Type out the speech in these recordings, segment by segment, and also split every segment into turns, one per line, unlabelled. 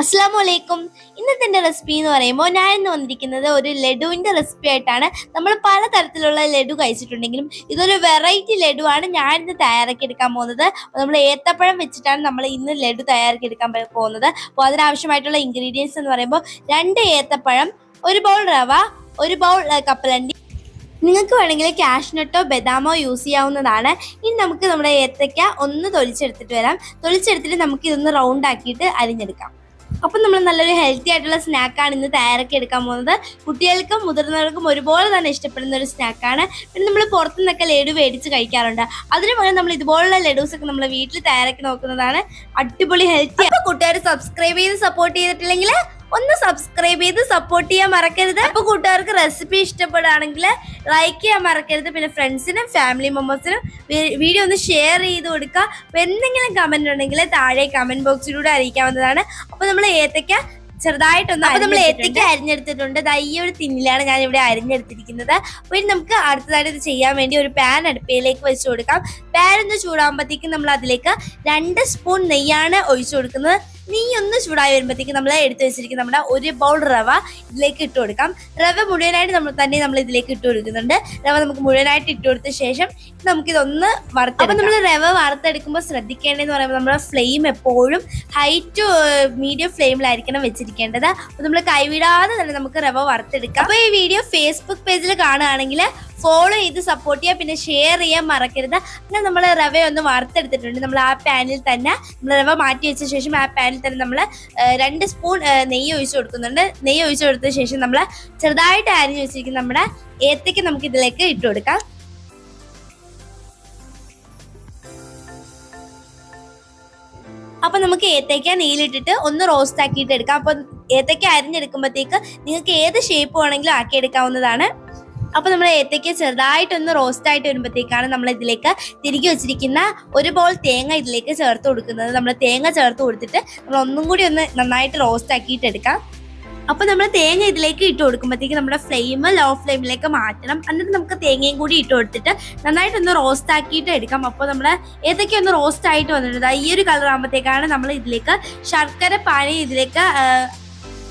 അസ്സാം വലൈക്കും ഇന്നത്തെ റെസിപ്പി എന്ന് പറയുമ്പോൾ ഞാൻ ഇന്ന് വന്നിരിക്കുന്നത് ഒരു ലഡുവിന്റെ റെസിപ്പി ആയിട്ടാണ്. നമ്മൾ പലതരത്തിലുള്ള ലഡു കഴിച്ചിട്ടുണ്ടെങ്കിലും ഇതൊരു വെറൈറ്റി ലഡു ആണ് ഞാൻ ഇന്ന് തയ്യാറാക്കി എടുക്കാൻ പോകുന്നത്. നമ്മൾ ഏത്തപ്പഴം വെച്ചിട്ടാണ് നമ്മൾ ഇന്ന് ലഡു തയ്യാറാക്കി എടുക്കാൻ പോകുന്നത്. അപ്പോൾ അതിനാവശ്യമായിട്ടുള്ള ഇൻഗ്രീഡിയൻസ് എന്ന് പറയുമ്പോൾ രണ്ട് ഏത്തപ്പഴം ഒരു ബൗൾ റവ ഒരു ബൗൾ കപ്പലണ്ടി. നിങ്ങൾക്ക് വേണമെങ്കിൽ കാഷ്നട്ടോ ബദാമോ യൂസ് ചെയ്യാവുന്നതാണ്. ഇനി നമുക്ക് നമ്മുടെ ഏത്തയ്ക്ക ഒന്ന് തൊലിച്ചെടുത്തിട്ട് വരാം. തൊലിച്ചെടുത്തിട്ട് നമുക്ക് ഇതൊന്ന് റൗണ്ട് ആക്കിയിട്ട് അരിഞ്ഞെടുക്കാം. അപ്പം നമ്മൾ നല്ലൊരു ഹെൽത്തി ആയിട്ടുള്ള സ്നാക്കാണ് ഇന്ന് തയ്യാറാക്കി എടുക്കാൻ പോകുന്നത്. കുട്ടികൾക്കും മുതിർന്നവർക്കും ഒരുപോലെ തന്നെ ഇഷ്ടപ്പെടുന്ന ഒരു സ്നാക്കാണ് പിന്നെ നമ്മൾ പുറത്തു നിന്നൊക്കെ ലഡു മേടിച്ച് കഴിക്കാറുണ്ട്. അതിന് പകരം നമ്മൾ ഇതുപോലുള്ള ലഡൂസ് ഒക്കെ നമ്മൾ വീട്ടിൽ തയ്യാറാക്കി നോക്കുന്നതാണ്. അടിപൊളി ഹെൽത്തി അപ്പോൾ കൂട്ടുകാർ സബ്സ്ക്രൈബ് ചെയ്ത് സപ്പോർട്ട് ചെയ്തിട്ടില്ലെങ്കിൽ ഒന്ന് സബ്സ്ക്രൈബ് ചെയ്ത് സപ്പോർട്ട് ചെയ്യാൻ മറക്കരുത്. അപ്പൊ കൂട്ടുകാർക്ക് റെസിപ്പി ഇഷ്ടപ്പെടുകയാണെങ്കിൽ ലൈക്ക് ചെയ്യാൻ മറക്കരുത്. പിന്നെ ഫ്രണ്ട്സിനും ഫാമിലി മെമ്പേഴ്സിനും വീഡിയോ ഒന്ന് ഷെയർ ചെയ്ത് കൊടുക്കുക. അപ്പൊ എന്തെങ്കിലും കമന്റ് ഉണ്ടെങ്കിൽ താഴെ കമന്റ് ബോക്സിലൂടെ അറിയിക്കാവുന്നതാണ്. അപ്പൊ നമ്മൾ ഏത്തയ്ക്ക ചെറുതായിട്ടൊന്ന് അപ്പൊ നമ്മൾ ഏത്തയ്ക്ക അരിഞ്ഞെടുത്തിട്ടുണ്ട്. ഈ ഒരു തിന്നിലാണ് ഞാൻ ഇവിടെ അരിഞ്ഞെടുത്തിരിക്കുന്നത്. അപ്പൊ ഇനി നമുക്ക് അടുത്തതായിട്ട് ഇത് ചെയ്യാൻ വേണ്ടി ഒരു പാൻ അടുപ്പയിലേക്ക് വെച്ച് കൊടുക്കാം. പാൻ ഒന്ന് ചൂടാകുമ്പോഴത്തേക്കും നമ്മൾ അതിലേക്ക് രണ്ട് സ്പൂൺ നെയ്യാണ് ഒഴിച്ചു കൊടുക്കുന്നത്. നെയ്യ് ഒന്ന് ചൂടായി വരുമ്പോഴത്തേക്ക് നമ്മൾ എടുത്തു വെച്ചിരിക്കുന്ന നമ്മുടെ ഒരു ബൗൾ റവ ഇതിലേക്ക് ഇട്ട് കൊടുക്കാം. റവ മുഴുവനായിട്ട് നമ്മൾ തന്നെ നമ്മൾ ഇതിലേക്ക് ഇട്ട് കൊടുക്കുന്നുണ്ട്. റവ നമുക്ക് മുഴുവനായിട്ട് ഇട്ട് കൊടുത്ത ശേഷം നമുക്കിതൊന്ന് വറുത്തെടുക്കാം. അപ്പൊ നമ്മൾ റവ വറുത്തെടുക്കുമ്പോൾ ശ്രദ്ധിക്കേണ്ടതെന്ന് പറയുമ്പോൾ നമ്മുടെ ഫ്ലെയിം എപ്പോഴും ഹൈ ടു മീഡിയം ഫ്ലെയിമിലായിരിക്കണം വെച്ചിരിക്കേണ്ടത്. അപ്പൊ നമ്മൾ കൈവിടാതെ തന്നെ നമുക്ക് റവ വറുത്തെടുക്കാം. അപ്പൊ ഈ വീഡിയോ ഫേസ്ബുക്ക് പേജിൽ കാണുകയാണെങ്കിൽ ഫോളോ ചെയ്ത് സപ്പോർട്ട് ചെയ്യുക പിന്നെ ഷെയർ ചെയ്യാൻ മറക്കരുത്. പിന്നെ നമ്മൾ റവ ഒന്ന് വറുത്തെടുത്തിട്ടുണ്ട്. നമ്മൾ ആ പാനിൽ തന്നെ നമ്മൾ റവ മാറ്റി വെച്ച ശേഷം ആ പാനിൽ തന്നെ നമ്മൾ രണ്ട് സ്പൂൺ നെയ്യ് ഒഴിച്ചു കൊടുക്കുന്നുണ്ട്. നെയ്യ് ഒഴിച്ചു കൊടുത്ത ശേഷം നമ്മൾ ചെറുതായിട്ട് അരിഞ്ഞു വെച്ചിരിക്കുന്ന നമ്മുടെ ഏത്തയ്ക്ക് നമുക്ക് ഇതിലേക്ക് ഇട്ട് കൊടുക്കാം. അപ്പൊ നമുക്ക് ഏത്തയ്ക്ക നെയ്യിലിട്ടിട്ട് ഒന്ന് റോസ്റ്റ് ആക്കിയിട്ട് എടുക്കാം. അപ്പൊ ഏത്തയ്ക്ക അരിഞ്ഞെടുക്കുമ്പോഴത്തേക്ക് നിങ്ങൾക്ക് ഏത് ഷേപ്പ് വേണമെങ്കിലും ആക്കി എടുക്കാവുന്നതാണ് അപ്പൊ നമ്മൾ ഏത്തയ്ക്ക ചെറുതായിട്ടൊന്ന് റോസ്റ്റ് ആയിട്ട് വരുമ്പോഴത്തേക്കാണ് നമ്മൾ ഇതിലേക്ക് തിരികെ വെച്ചിരിക്കുന്ന ഒരു ബോൾ തേങ്ങ ഇതിലേക്ക് ചേർത്ത് കൊടുക്കുന്നത്. നമ്മൾ തേങ്ങ ചേർത്ത് കൊടുത്തിട്ട് നമ്മൾ ഒന്നും കൂടി ഒന്ന് നന്നായിട്ട് റോസ്റ്റ് ആക്കിയിട്ട് എടുക്കാം. അപ്പൊ നമ്മൾ തേങ്ങ ഇതിലേക്ക് ഇട്ട് കൊടുക്കുമ്പോഴത്തേക്ക് നമ്മുടെ ഫ്ലെയിം ലോ ഫ്ലെയിമിലേക്ക് മാറ്റണം. എന്നിട്ട് നമുക്ക് തേങ്ങയും കൂടി ഇട്ട് കൊടുത്തിട്ട് നന്നായിട്ടൊന്ന് റോസ്റ്റ് ആക്കിയിട്ട് എടുക്കാം. അപ്പോൾ നമ്മൾ ഏതൊക്കെ ഒന്ന് റോസ്റ്റ് ആയിട്ട് വന്നിട്ടുണ്ട്. ഈ ഒരു കളർ ആകുമ്പോഴത്തേക്കാണ് നമ്മൾ ഇതിലേക്ക് ശർക്കര പാനി ഇതിലേക്ക്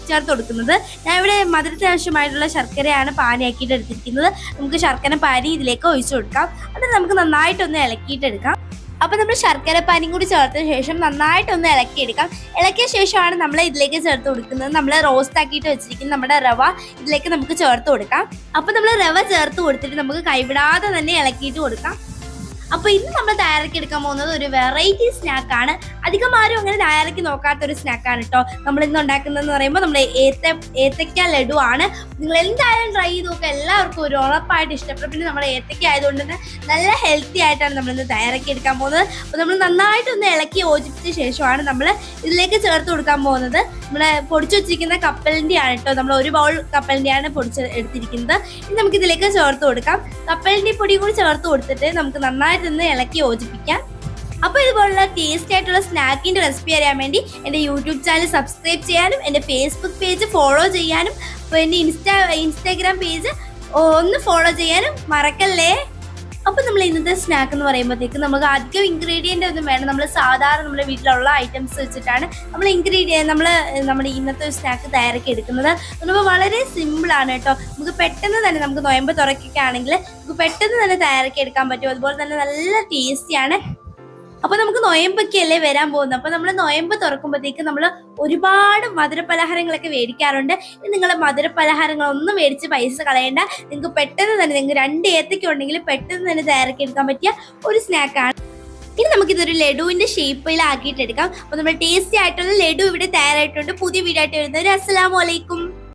ചേർത്ത് കൊടുക്കുന്നത്. ഞാൻ ഇവിടെ മധുരത്തിന് ആവശ്യമായിട്ടുള്ള ശർക്കരയാണ് പാനിയാക്കിയിട്ട് എടുത്തിരിക്കുന്നത്. നമുക്ക് ശർക്കര പാനി ഇതിലേക്ക് ഒഴിച്ചു കൊടുക്കാം. എന്നിട്ട് നമുക്ക് നന്നായിട്ടൊന്ന് ഇളക്കിയിട്ടെടുക്കാം. അപ്പൊ നമ്മൾ ശർക്കര പാനിയും കൂടി ചേർത്ത ശേഷം നന്നായിട്ടൊന്ന് ഇളക്കിയെടുക്കാം. ഇളക്കിയ ശേഷമാണ് നമ്മൾ ഇതിലേക്ക് ചേർത്ത് കൊടുക്കുന്നത്. നമ്മൾ റോസ്റ്റ് ആക്കിയിട്ട് വെച്ചിരിക്കുന്ന നമ്മുടെ റവ ഇതിലേക്ക് നമുക്ക് ചേർത്ത് കൊടുക്കാം. അപ്പൊ നമ്മൾ റവ ചേർത്ത് കൊടുത്തിട്ട് നമുക്ക് കൈവിടാതെ തന്നെ ഇളക്കിയിട്ട് കൊടുക്കാം. അപ്പൊ ഇന്ന് നമ്മൾ തയ്യാറാക്കി എടുക്കാൻ പോകുന്നത് ഒരു വെറൈറ്റി സ്നാക്കാണ് അധികം ആരും അങ്ങനെ തയ്യാറാക്കി നോക്കാത്ത ഒരു സ്നാക്കാണ് കേട്ടോ നമ്മൾ ഇന്ന് ഉണ്ടാക്കുന്നതെന്ന് പറയുമ്പോൾ നമ്മൾ ഏത്ത ഏത്തക്ക ലഡു ആണ്. നിങ്ങൾ എന്തായാലും ട്രൈ ചെയ്ത് നോക്കുക എല്ലാവർക്കും ഒരു ഉറപ്പായിട്ട് ഇഷ്ടപ്പെടും. പിന്നെ നമ്മൾ ഏത്തക്ക ആയതുകൊണ്ട് തന്നെ നല്ല ഹെൽത്തി ആയിട്ടാണ് നമ്മൾ ഇന്ന് തയ്യാറാക്കി എടുക്കാൻ പോകുന്നത്. അപ്പോൾ നമ്മൾ നന്നായിട്ടൊന്ന് ഇളക്കി യോജിപ്പിച്ച ശേഷമാണ് നമ്മൾ ഇതിലേക്ക് ചേർത്ത് കൊടുക്കാൻ പോകുന്നത്. നമ്മളെ പൊടിച്ചു വെച്ചിരിക്കുന്ന കപ്പലിന്റെ ആണ് കേട്ടോ നമ്മൾ ഒരു ബൗൾ കപ്പലിന്റെയാണ് പൊടിച്ച് എടുത്തിരിക്കുന്നത്. ഇനി നമുക്ക് ഇതിലേക്ക് ചേർത്ത് കൊടുക്കാം. കപ്പലിന്റെ പൊടി കൂടി ചേർത്ത് കൊടുത്തിട്ട് നമുക്ക് നന്നായിട്ട് ഒന്ന് ഇളക്കി യോജിപ്പിക്കാം. അപ്പോൾ ഇതുപോലുള്ള ടേസ്റ്റ് ആയിട്ടുള്ള സ്നാക്കിന്റെ റെസിപ്പി അറിയാൻ വേണ്ടി എന്റെ യൂട്യൂബ് ചാനൽ സബ്സ്ക്രൈബ് ചെയ്യാനും എന്റെ ഫേസ്ബുക്ക് പേജ് ഫോളോ ചെയ്യാനും എന്റെ ഇൻസ്റ്റാ ഇൻസ്റ്റാഗ്രാം പേജ് ഒന്ന് ഫോളോ ചെയ്യാനും മറക്കല്ലേ? അപ്പോൾ നമ്മൾ ഇന്നത്തെ സ്നാക്ക് എന്ന് പറയുമ്പോഴത്തേക്ക് നമുക്ക് അധികം ഇൻഗ്രീഡിയന്റ് ഒന്നും വേണം നമ്മൾ സാധാരണ നമ്മുടെ വീട്ടിലുള്ള ഐറ്റംസ് വെച്ചിട്ടാണ് നമ്മൾ ഇൻഗ്രീഡിയൻ നമ്മൾ നമ്മുടെ ഇന്നത്തെ സ്നാക്ക് തയ്യാറാക്കി എടുക്കുന്നത്. നമുക്ക് വളരെ സിമ്പിളാണ് കേട്ടോ. നമുക്ക് പെട്ടെന്ന് തന്നെ നമുക്ക് നോയമ്പ് തുറക്കൊക്കെ ആണെങ്കിൽ നമുക്ക് പെട്ടെന്ന് തന്നെ തയ്യാറാക്കി എടുക്കാൻ പറ്റും. അതുപോലെ തന്നെ നല്ല ടേസ്റ്റിയാണ് അപ്പൊ നമുക്ക് നോയമ്പൊക്കെ അല്ലേ വരാൻ പോകുന്നത്? അപ്പൊ നമ്മൾ നോയമ്പ് തുറക്കുമ്പോഴത്തേക്ക് നമ്മൾ ഒരുപാട് മധുരപലഹാരങ്ങളൊക്കെ മേടിക്കാറുണ്ട്. നിങ്ങൾ മധുരപലഹാരങ്ങളൊന്നും മേടിച്ച് പൈസ കളയേണ്ട. നിങ്ങൾക്ക് പെട്ടെന്ന് തന്നെ നിങ്ങൾക്ക് രണ്ട് ഏത്തയ്ക്ക ഉണ്ടെങ്കിൽ പെട്ടെന്ന് തന്നെ തയ്യാറാക്കി എടുക്കാൻ പറ്റിയ ഒരു സ്നാക്കാണ് ഇനി നമുക്കിതൊരു ലഡുവിന്റെ ഷേപ്പിലാക്കിയിട്ടെടുക്കാം അപ്പൊ നമ്മുടെ ടേസ്റ്റി ആയിട്ടുള്ള ലഡു ഇവിടെ തയ്യാറായിട്ടുണ്ട്. പുതിയ വീടായിട്ട് ആയിട്ട് വരുന്നത് അസ്സലാമു അലൈക്കും.